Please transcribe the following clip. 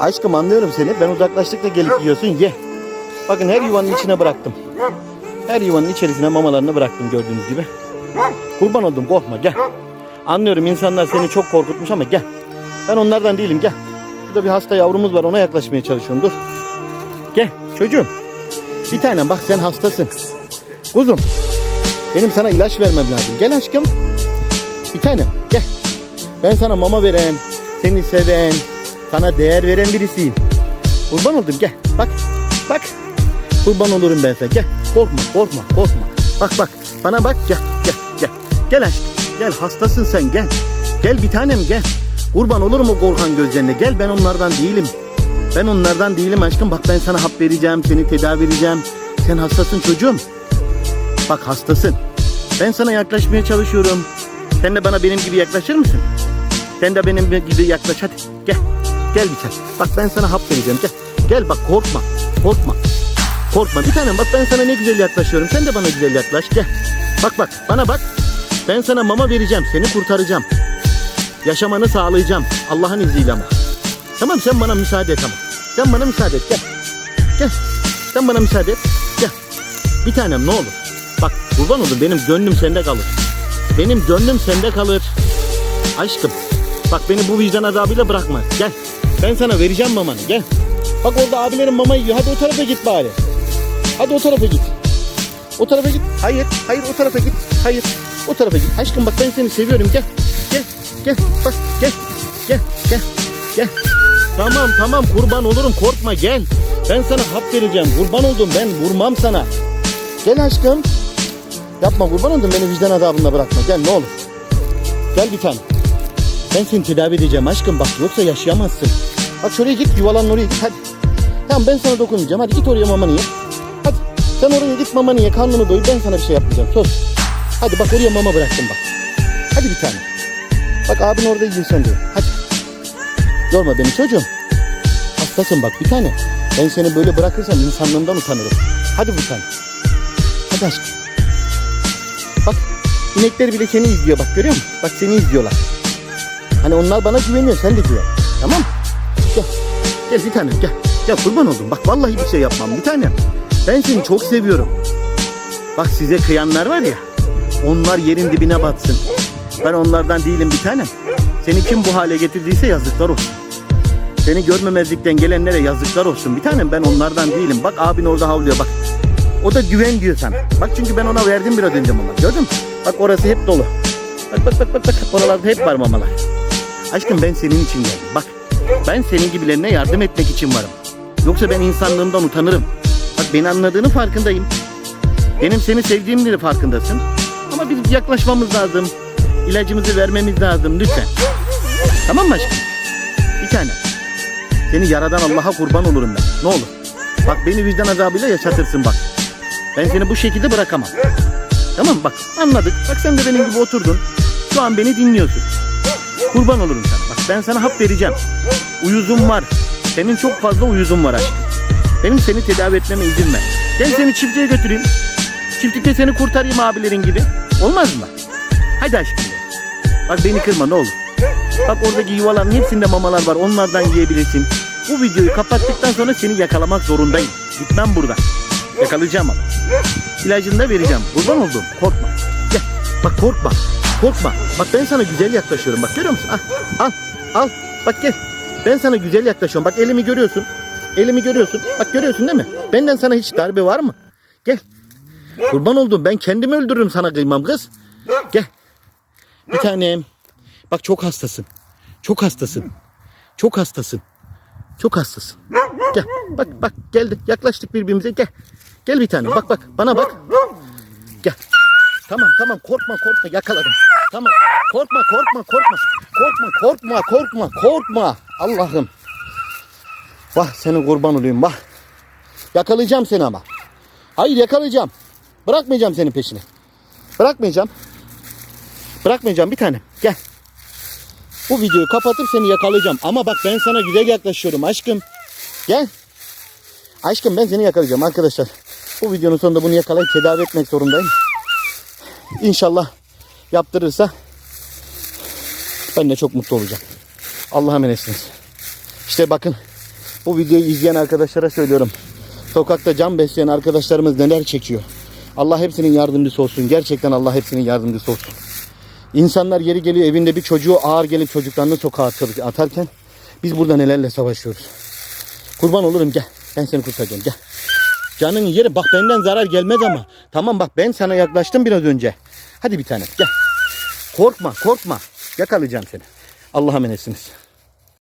Aşkım anlıyorum seni. Ben uzaklaştıkça gelip yiyorsun. Ye. Bakın her yuvanın içine bıraktım. Her yuvanın içerisine mamalarını bıraktım gördüğünüz gibi. Kurban oldum korkma gel. Anlıyorum insanlar seni çok korkutmuş ama gel. Ben onlardan değilim gel. Burada bir hasta yavrumuz var ona yaklaşmaya çalışıyorum dur. Gel çocuğum. Bir tanem bak sen hastasın. Kuzum. Benim sana ilaç vermem lazım. Gel aşkım. Bir tanem gel. Ben sana mama veren, seni seven, sana değer veren birisiyim. Kurban oldum gel. Bak. Bak. Kurban olurum ben sana. Gel. Korkma, korkma, korkma. Bak bak. Bana bak. Gel, gel, gel. Gel aşkım. Gel hastasın sen gel. Gel bir tanem gel. Kurban olurum o korkan gözlerine. Gel ben onlardan değilim. Ben onlardan değilim aşkım. Bak ben sana hap vereceğim, seni tedavi edeceğim. Sen hastasın çocuğum. Bak hastasın. Ben sana yaklaşmaya çalışıyorum. Sen de bana benim gibi yaklaşır mısın? Sen de benim gibi yaklaş hadi. Gel. Gel bir tane. Bak ben sana hap vereceğim. Gel. Gel bak korkma. Korkma. Korkma. Bir tanem bak ben sana ne güzel yaklaşıyorum. Sen de bana güzel yaklaş. Gel. Bak bak bana bak. Ben sana mama vereceğim. Seni kurtaracağım. Yaşamanı sağlayacağım. Allah'ın izniyle ama. Tamam sen bana müsaade et ama. Sen bana müsaade et. Gel. Gel. Sen bana müsaade et. Gel. Bir tanem ne olur. Bak kurban olun benim gönlüm sende kalır. Benim gönlüm sende kalır. Aşkım. Bak beni bu vicdan azabıyla bırakma. Gel. Ben sana vereceğim mamanı. Gel. Bak orada abilerin mama yiyor. Hadi o tarafa git bari. Hadi o tarafa git. O tarafa git. Hayır. Hayır o tarafa git. Hayır. O tarafa git. Aşkım bak ben seni seviyorum. Gel. Gel. Gel. Bak gel. Gel. Gel. Gel. Tamam tamam kurban olurum korkma gel. Ben sana hap vereceğim. Kurban oldum ben vurmam sana. Gel aşkım. Yapma kurban oldum beni vicdan azabında bırakma. Gel ne olur. Gel bir tane. Ben seni tedavi edeceğim aşkım bak yoksa yaşayamazsın. Bak şuraya git yuvalanın oraya git hadi. Tamam ben sana dokunmayacağım hadi git oraya mamanı ye. Hadi sen oraya git mamanı ye karnını doyur ben sana bir şey yapmayacağım söz. Hadi bak oraya mama bıraktım bak. Hadi bir tane. Bak abin orada yiyin sen diyor. Hadi. Yorma beni çocuğum. Hastasın bak bir tane. Ben seni böyle bırakırsam insanlığımdan utanırım. Hadi bir tane. Hadi aşkım. Bak inekler bile seni izliyor bak görüyor musun? Bak seni izliyorlar. Hani onlar bana güveniyor sen de güven. Tamam mı? Gel. Gel bir tanem gel. Gel kurban oldum. Bak vallahi bir şey yapmam bir tanem. Ben seni çok seviyorum. Bak size kıyanlar var ya. Onlar yerin dibine batsın. Ben onlardan değilim bir tanem. Seni kim bu hale getirdiyse yazıklar olsun. Seni görmemezlikten gelenlere yazıklar olsun. Bir tanem ben onlardan değilim. Bak abin orada havlıyor bak. O da güven diyor sana. Bak çünkü ben ona verdim biraz önce mama. Gördün mü? Bak orası hep dolu. Bak bak bak bak bak. Oralarda hep var mamalar. Aşkım ben senin için geldim. Bak ben senin gibilerine yardım etmek için varım. Yoksa ben insanlığımdan utanırım. Bak beni anladığını farkındayım. Benim seni sevdiğimleri farkındasın. Ama biz yaklaşmamız lazım. İlacımızı vermemiz lazım lütfen. Tamam mı aşkım? Bir tane. Seni yaradan Allah'a kurban olurum ben. Ne olur. Bak beni vicdan azabıyla yaşatırsın bak. Ben seni bu şekilde bırakamam. Tamam bak anladık. Bak sen de benim gibi oturdun. Şu an beni dinliyorsun. Kurban olurum sana. Ben sana hap vereceğim. Uyuzum var. Senin çok fazla uyuzun var aşkım. Benim seni tedavi etmeme izin ver. Gel seni çiftliğe götüreyim. Çiftlikte seni kurtarayım abilerin gibi. Olmaz mı? Hadi aşkım. Bak beni kırma ne olur. Bak oradaki yuvaların hepsinde mamalar var. Onlardan yiyebilirsin. Bu videoyu kapattıktan sonra seni yakalamak zorundayım. Gitmem buradan. Yakalayacağım ama. İlacını da vereceğim. Kurban oldum. Korkma. Gel. Bak korkma. Korkma. Bak ben sana güzel yaklaşıyorum. Bak görüyor musun? Al. Al. Al. Bak gel. Ben sana güzel yaklaşıyorum. Bak elimi görüyorsun. Elimi görüyorsun. Bak görüyorsun değil mi? Benden sana hiç darbe var mı? Gel. Kurban oldum. Ben kendimi öldürürüm sana kıymam kız. Gel. Bir tanem. Bak çok hastasın. Çok hastasın. Çok hastasın. Çok hastasın. Gel. Bak bak geldi. Yaklaştık birbirimize. Gel. Gel bir tane. Bak bak. Bana bak. Gel. Tamam tamam korkma korkma yakaladım. Tamam. Korkma korkma korkma. Korkma korkma korkma korkma. Allah'ım. Vah seni kurban olayım vah. Yakalayacağım seni ama. Hayır yakalayacağım. Bırakmayacağım senin peşini. Bırakmayacağım. Bırakmayacağım bir tane. Gel. Bu videoyu kapatıp seni yakalayacağım. Ama bak ben sana güzel yaklaşıyorum aşkım. Gel. Aşkım ben seni yakalayacağım arkadaşlar. Bu videonun sonunda bunu yakalayıp tedavi etmek zorundayım. İnşallah yaptırırsa ben de çok mutlu olacağım. Allah'a emanetsiniz. İşte bakın bu videoyu izleyen arkadaşlara söylüyorum. Sokakta can besleyen arkadaşlarımız neler çekiyor. Allah hepsinin yardımcısı olsun. Gerçekten Allah hepsinin yardımcısı olsun. İnsanlar yeri geliyor evinde bir çocuğu ağır gelip çocuklarını sokağa atarken biz burada nelerle savaşıyoruz. Kurban olurum gel. Ben seni kurtaracağım gel. Canın yeri bak benden zarar gelmez ama. Tamam bak ben sana yaklaştım biraz önce. Hadi bir tane gel. Korkma korkma. Yakalayacağım seni. Allah'a emanetsiniz.